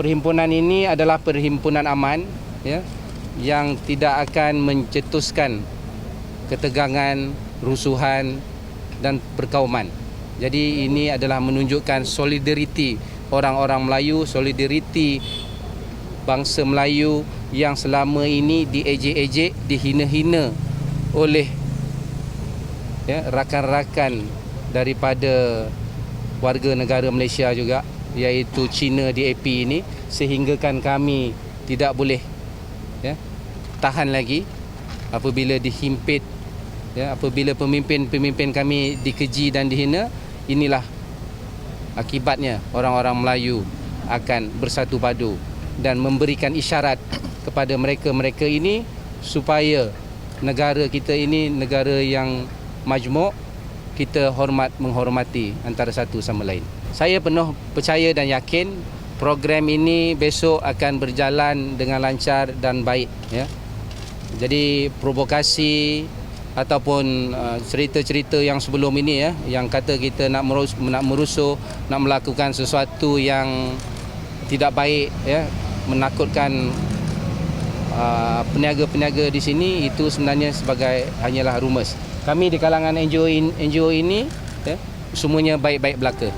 perhimpunan ini adalah perhimpunan aman ya yang tidak akan mencetuskan ketegangan, rusuhan dan perkauman. Jadi ini adalah menunjukkan solidariti orang-orang Melayu, solidariti bangsa Melayu yang selama ini diejek-ejek, dihina-hina oleh ya, rakan-rakan daripada warga negara Malaysia juga iaitu Cina DAP ini sehinggakan kami tidak boleh ya, tahan lagi apabila dihimpit ya, apabila pemimpin-pemimpin kami dikeji dan dihina inilah akibatnya orang-orang Melayu akan bersatu padu dan memberikan isyarat kepada mereka-mereka ini supaya negara kita ini negara yang majmuk kita hormat menghormati antara satu sama lain. Saya penuh percaya dan yakin program ini besok akan berjalan dengan lancar dan baik ya. Jadi provokasi ataupun uh, cerita-cerita yang sebelum ini ya yang kata kita nak merus, nak merusuh, nak melakukan sesuatu yang tidak baik ya, menakutkan uh, peniaga-peniaga di sini itu sebenarnya sebagai hanyalah rumus. Kami di kalangan NGO in, NGO ini ya, semuanya baik-baik belaka.